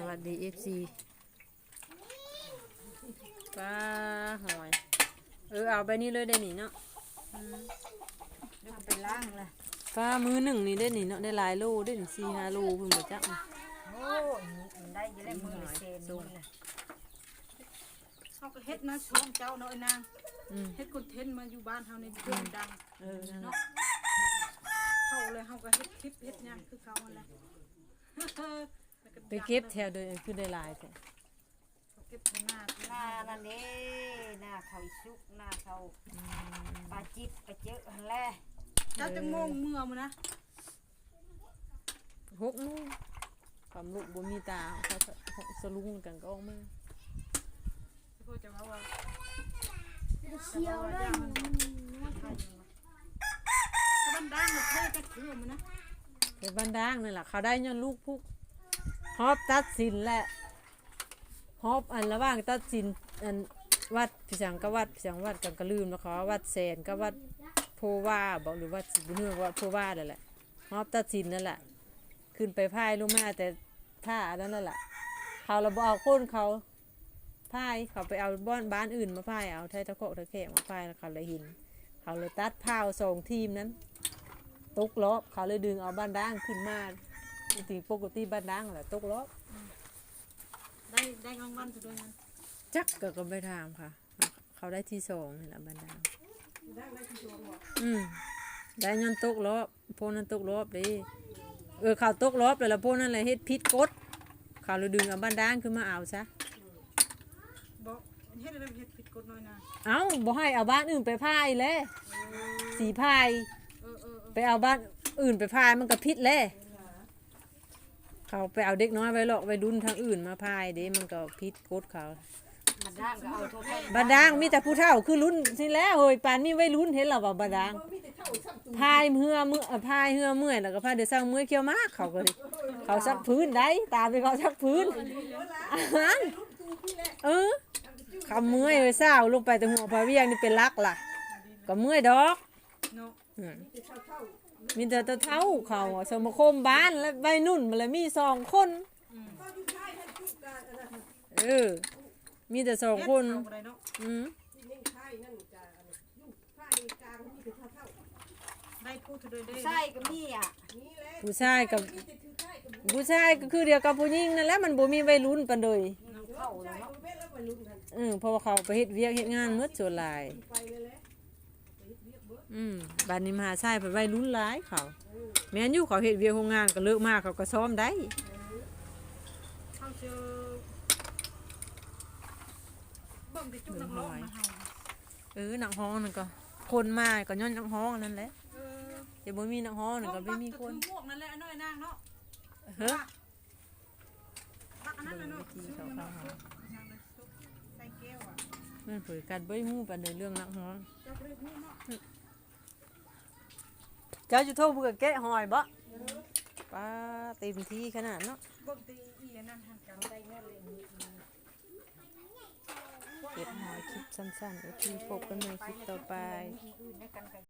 สวัสดีเอฟซีปลาหอย เออเอาไปนี่เลยได้หนิเนาะเดี๋ยวเอาไปล้างเลยปลามือหนึ่งนี่ได้หนิเนาะได้หลายโลได้หนิสี่ห้าโลเพิ่งมาจักนี่โอ้ยมันได้อยังได้มือละเซนนี่นะเขาก็เฮ็ดนะช่องเจ้าเนาะไอ้นางอืมเฮ็ดคอนเทนต์มาอยู่บ้านเฮาในเรื่องดังเออนั่นแหละเนาะเข้าเลยเฮาก็เฮ็ดคลิปเฮ็ดหยังคือเขาหั่นแหละแล้วก็ ไปเก็บแถวโดยคือได้หลายแต่เขาเก็บในหน้าหน้านั่นเด้หน้าเขาอีสุกหน้าเขาปลาจิบปลาเจอะหันแหละเจ้าจะโมงเมื่อมานะหกโมงความลูกบ่มีตาเขาเขาสลุงกันก็ออกมาก็จะว่าว่าเชียวเลยถ้ามันดังมันเท่ก็คือมันนะไปบ้านด่างนั่นแหละเขาได้ย้อนลูกพุก ฮอบตัดสินและฮอบอันระหว่างตัดสินอันวัดพิสังก็วัดพิสังวัดกันก็ลืมแล้วเขาว่าวัดแสนก็วัดโพว่าบอกหรือวัดสิบเนื่องวัดโพว่านั่นแหละฮอบตัดสินนั่นแหละขึ้นไปพายลงมาแต่ท่าอันนั้นนั่นแหละเขาเราบเอาคนเขาพายเขาไปเอาบ้านบ้านอื่นมาพายเอาไทยตะโกตะแคงมาพายแล้วเขาเลยหิน เขาเลยตัดพาสองทีมนั้น ตกรอบเขาเลยดึงเอาบ้านด่างขึ้นมา ปกติปกติบ้านด่างแหละตกรอบได้ได้รางวัลตัวด้วยนั้นจักก็ก็ไปถามค่ะ เขาได้ที่สองนี่แหละบ้านด่างอืมได้ย้อนตกรอบพวกนั้นตกรอบเดิเออเขาตกรอบแล้วล่ะพวกนั้นเลยเฮ็ดพิษกฎเขาเลยดึงเอาบ้านด่างขึ้นมาเอาซะบอกเฮ็ดอะไรเฮ็ดผิดกฎหน่อยนะเอ้าบ่ให้เอาบ้านอื่นไปพายเลยสีพายเออเออเออไปเอาบ้านอื่นไปพายมันก็พิษเลย เขาไปเอาเด็กน้อยไว้หรอกไปดุนทางอื่นมาพายเด้มันก็พิษกฎเขามันด่างก็เอาโทษให้บาดางมีแต่ผู้เฒ่าคือลุ้นสิแล้วเฮ้ยป่านนี้ไว้ลุ้นเห็นเราว่าบาดางพายเหือมือเอ่อพายเหือเมื่อยแล้วก็พายเดี๋ยวสร้างมือเคี้ยวมากเขาก็ดิเขาซักพื้นได้ตามไปเขาซักพื้นอาหารเออเขาเมื่อยเลยเศร้าลงไปแต่หัวพาเวียงนี่เป็นลักล่ะ ก็เมื่อยดอกเนาะอื มมีแต่ตะเท่าเขาอะสมาคมบ้านและใบนุ่นมันเลยมีสองคน เออ มีแต่สองคนเฮ็ดเอาบ่ได้เนาะอืมได้พูดเถอะด้วยได้ใช่ก็มีอะผู้ชายกับผู้ชายก็คือเดียวกับผู้หญิงนั่นแหละมันบ่มีวัยรุ่นปานใดน้ำเข้าแล้วเนาะเออเพราะว่าเขาไปเฮ็ดเวียกเฮ็ดงานหมดส่วนหลาย อืมบัดนี้มหาชายไปวัยรุ่นหลายเขาแม่นอยู่เขาเฮ็ดเวียกโรงงานก็เลิกมาเขาก็ซ้อมได้เขาเจอเบิ่งแต่จุกนักร้องมาเฮาเออนักฮ้องนั่นก็คนมาก็ย้อนนักฮ้องนั่นแหละเออจะบ่มีนักฮ้องนั่นก็ไม่มีคนพวกนั่นแหละน้อยนางเนาะเฮ้อปักอันนั้นน่ะเนาะเบิ่งวิธีเขาเข้าหายังเลยซุปใส่แก้วอะมันเผยกันบ่ฮู้ปานใดเรื่องนักฮ้องเจ้าบ่ได้ฮู้เนาะ เจ้าอยู่โทรบ่ก็แกะหอยบ่ป้าเต็มที่ขนาดเนาะเบิ่งแต่อีนั่นทางกลางได้เงินเลยเก็บหอยคลิปสั้นๆเดี๋ยวทีพบกันใหม่คลิปต่อไป